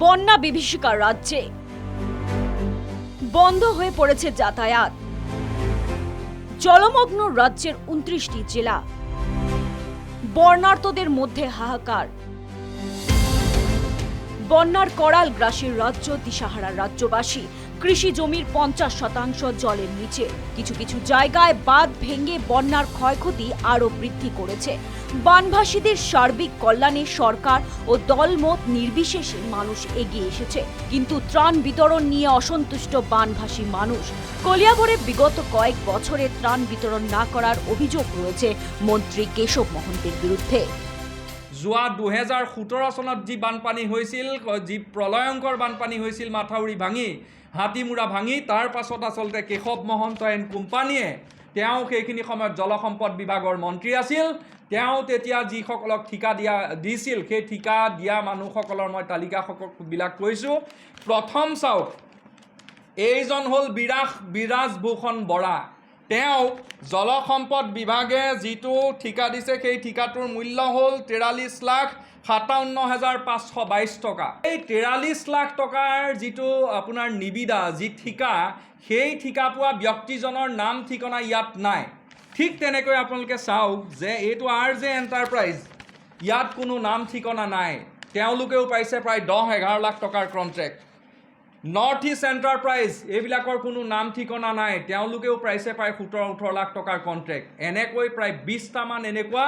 বন্যা বিভীষিকার রাজ্যে। বন্ধ হয়ে পড়েছে যাতায়াত। জলমগ্ন রাজ্যের উনত্রিশটি জেলা। বর্ণার্তদের মধ্যে হাহাকার। বন্যার করাল গ্রাসের রাজ্য দিশাহারা রাজ্যবাসী। কৃষি জমির পঞ্চাশ শতাংশ জলের নিচে। কিছু কিছু জায়গায় বাঁধ ভেঙে বন্যার ক্ষয়ক্ষতি আরও বৃদ্ধি করেছে। বানভাসীদের সার্বিক কল্যাণে সরকার ও দলমত নির্বিশেষে মানুষ এগিয়ে এসেছে। কিন্তু ত্রাণ বিতরণ নিয়ে অসন্তুষ্ট বানভাসী মানুষ। কলিয়াবরে বিগত কয়েক বছরে ত্রাণ বিতরণ না করার অভিযোগ রয়েছে মন্ত্রী কেশব মহন্তের বিরুদ্ধে। যোৱা দুহেজাৰ সোতৰ চনত যি বানপানী হৈছিল, যি প্ৰলয়ংকৰ বানপানী হৈছিল মাথাউৰি ভাঙি হাতীমূৰা ভাঙি তাৰ পাছত আচলতে কেশৱ মহন্ত এণ্ড কোম্পানীয়ে তেওঁ সেইখিনি সময়ত জলসম্পদ বিভাগৰ মন্ত্ৰী আছিল। তেওঁ তেতিয়া যিসকলক ঠিকা দিয়া দিছিল সেই ঠিকা দিয়া মানুহসকলৰ মই তালিকাবিলাক কৈছোঁ প্ৰথম চাওক এইজন হ'ল বিৰাস বিৰাজ ভূষণ বৰা। তেওঁ জলসম্পদ বিভাগে যিটো ঠিকা দিছে সেই ঠিকাটোৰ মূল্য হ'ল তেৰাল্লিছ লাখ সাতাৱন্ন হাজাৰ পাঁচশ বাইছ টকা। এই তেৰাল্লিছ লাখ টকাৰ যিটো আপোনাৰ নিবিদা যি ঠিকা সেই ঠিকা পোৱা ব্যক্তিজনৰ নাম ঠিকনা ইয়াত নাই। ঠিক তেনেকৈ আপোনালোকে চাওক যে এইটো আৰ জে এণ্টাৰপ্ৰাইজ ইয়াত কোনো নাম ঠিকনা নাই। তেওঁলোকেও পাইছে প্ৰায় দহ এঘাৰ লাখ টকাৰ কণ্ট্ৰেক্ট নৰ্থ ইষ্ট এণ্টাৰপ্ৰাইজ এইবিলাকৰ কোনো নাম ঠিকনা নাই। তেওঁলোকেও প্ৰাইচে প্ৰায় সোতৰ ওঠৰ লাখ টকাৰ কণ্ট্ৰেক্ট এনেকৈ প্ৰায় বিছটামান এনেকুৱা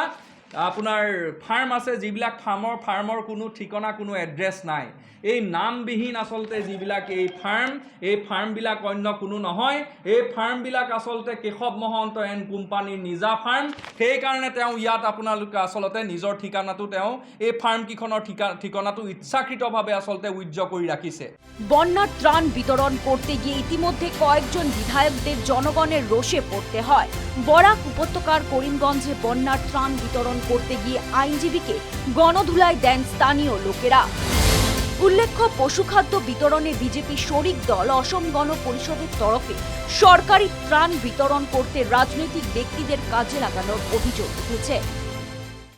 আপোনাৰ ফাৰ্ম আছে, যিবিলাক ফাৰ্মৰ ফাৰ্মৰ কোনো ঠিকনা, কোনো এড্ৰেছ নাই। এই নামবিহীন আচলতে যিবিলাক এই ফাৰ্ম, এই ফাৰ্মবিলাক অন্য কোনো নহয়। এই ফাৰ্মবিলাক আচলতে কেশৱ মহন্ত এণ্ড কোম্পানীৰ নিজা ফাৰ্ম। সেইকাৰণে তেওঁ ইয়াত আপোনালোকে আচলতে নিজৰ ঠিকনাটো তেওঁ এই ফাৰ্মকেইখনৰ ঠিকা, ঠিকনাটো ইচ্ছাকৃতভাৱে আচলতে উজ্জ্ব কৰি ৰাখিছে। বন্যার ত্রাণ বিতরণ করতে গিয়ে ইতিমধ্যে কয়েকজন বিধায়কদের জনগণের রোষে পড়তে হয়। বরাক উপত্যকার করিমগঞ্জে বন্যার ত্রাণ বিতরণ করতে গিয়ে আইনজীবীকে গণধুলায় দেন স্থানীয় লোকেরা। উল্লেখ্য, পশুখাদ্য বিতরণে বিজেপি শরিক দল অসম গণ পরিষদের তরফে সরকারি ত্রাণ বিতরণ করতে ৰাজনৈতিক ব্যক্তিদের কাজে লাগানোর অভিযোগ উঠেছে।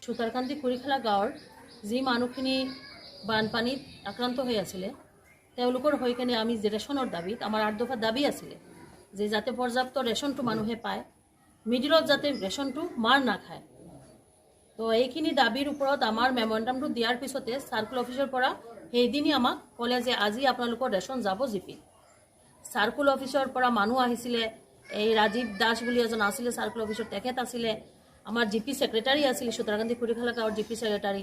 সুতারকান্দি কুৰিখেলা গাঁৱৰ যি মানুহখিনি বানপানীত আক্ৰান্ত হৈ আছিলে তেওঁলোকৰ হৈ কেনে আমি যে ৰেচনৰ দাবীত আমাৰ আঠ দফা দাবি আছিলে যে যাতে পৰ্যাপ্ত ৰেচনটো মানুহে পায়, মিডিলত যাতে ৰেচনটো মাৰ নাখায় তো এইখিনি দাবীৰ ওপৰত আমাৰ মেমৰেণ্ডামটো দিয়াৰ পিছতে চাৰ্কুল অফিচৰ পৰা সেইদিনে আমাক ক'লে যে আজি আপোনালোকৰ ৰেচন যাব জিপি। চাৰ্কুল অফিচৰ পৰা মানুহ আহিছিলে, এই ৰাজীৱ দাস বুলি এজন আছিলে চাৰ্কুল অফিচৰ তেখেত আছিলে, আমাৰ জি পি ছেক্ৰেটাৰী আছিলে সুতাৰকান্দি কুৰিখালা গাঁৱৰ জি পি ছেক্ৰেটাৰী,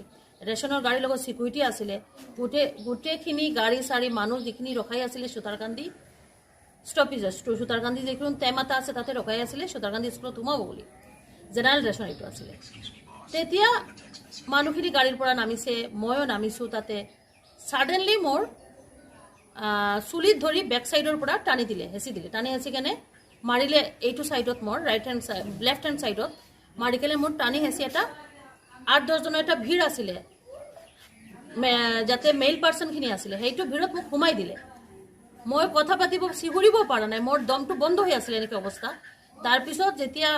ৰেচনৰ গাড়ীৰ লগত চিকিউৰিটি আছিলে, গোটেই, গোটেইখিনি গাড়ী চাড়ী মানুহ যিখিনি ৰখাই আছিলে সুতাৰকান্দি ষ্টপিজত সুতাৰকান্দি যিখিনি টেমাতা আছে তাতে ৰখাই আছিলে সুতাৰকান্দি স্কুলত সোমাব বুলি, জেনেৰেল ৰেচন এইটো আছিলে। তেতিয়া মানুহখিনি গাড়ীৰ পৰা নামিছে, ময়ো নামিছোঁ তাতে। ছাডেনলি মোৰ চুলিত ধৰি বেক চাইডৰ পৰা টানি দিলে, হেঁচি দিলে। টানি হেঁচি কেনে মাৰিলে এইটো চাইডত মোৰ right hand side left hand চাইডত মাৰি কেনে মোৰ টানি হেঁচি এটা, আঠ দহজনৰ এটা ভিৰ আছিলে। যাতে মেইল পাৰ্চনখিনি আছিলে, সেইটো ভিৰত মোক সোমাই দিলে। মই কথা পাতিব, চিঞৰিব পৰা নাই, মোৰ দমটো বন্ধ হৈ আছিলে এনেকৈ অৱস্থা। তাৰপিছত যেতিয়া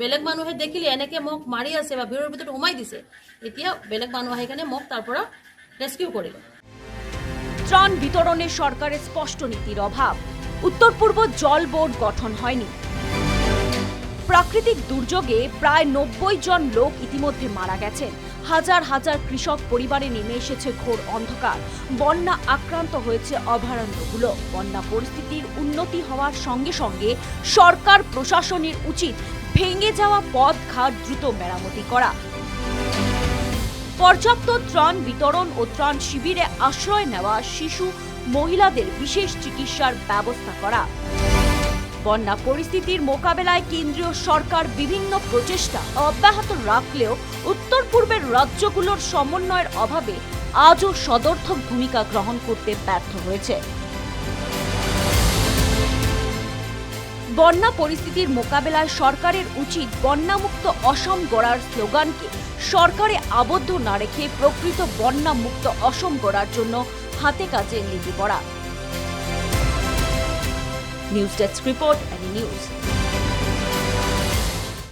বেলেগ মানুহে দেখিলে, এনেকৈ মোক মাৰি আছে বা ভিৰৰ ভিতৰত সোমাই দিছে তেতিয়া বেলেগ মানুহ আহি কেন মোক তাৰ পৰা ৰেস্কিউ কৰিলে। ত্রাণ বিতরণে সরকারের স্পষ্ট নীতির অভাব উত্তর পূর্ব জল বোর্ড গঠন হয়নি। প্রাকৃতিক দুর্যোগে প্রায় নব্বই জন লোক ইতিমধ্যে মারা গেছেন হাজার হাজার কৃষক পরিবারে নেমে এসেছে ঘোর অন্ধকার। বন্যা আক্রান্ত হয়েছে অভয়ারণ্যগুলো। বন্যা পরিস্থিতির উন্নতি হওয়ার সঙ্গে সঙ্গে সরকার প্রশাসনের উচিত ভেঙে যাওয়া পথ ঘাট দ্রুত মেরামতি করা। পর্যাপ্ত ত্রাণ বিতরণ ও ত্রাণ শিবিরে আশ্রয় নেওয়া শিশু, মহিলাদের বিশেষ চিকিৎসার ব্যবস্থা করা। বন্যা পরিস্থিতির মোকাবেলায় কেন্দ্রীয় সরকার বিভিন্ন প্রচেষ্টা অব্যাহত রাখলেও উত্তর পূর্বের রাজ্যগুলোর সমন্বয়ের অভাবে আজও সদর্থক ভূমিকা গ্রহণ করতে ব্যর্থ হয়েছে। বন্যা পরিস্থিতির মোকাবেলায় সরকারের উচিত বন্যামুক্ত অসম গড়ার স্লোগানকে সরকারে আবদ্ধ না রেখে প্রকৃত বন্যামুক্ত অসম গড়ার জন্য হাতে কাজে লেগে পড়া। News Desk Report, Any News.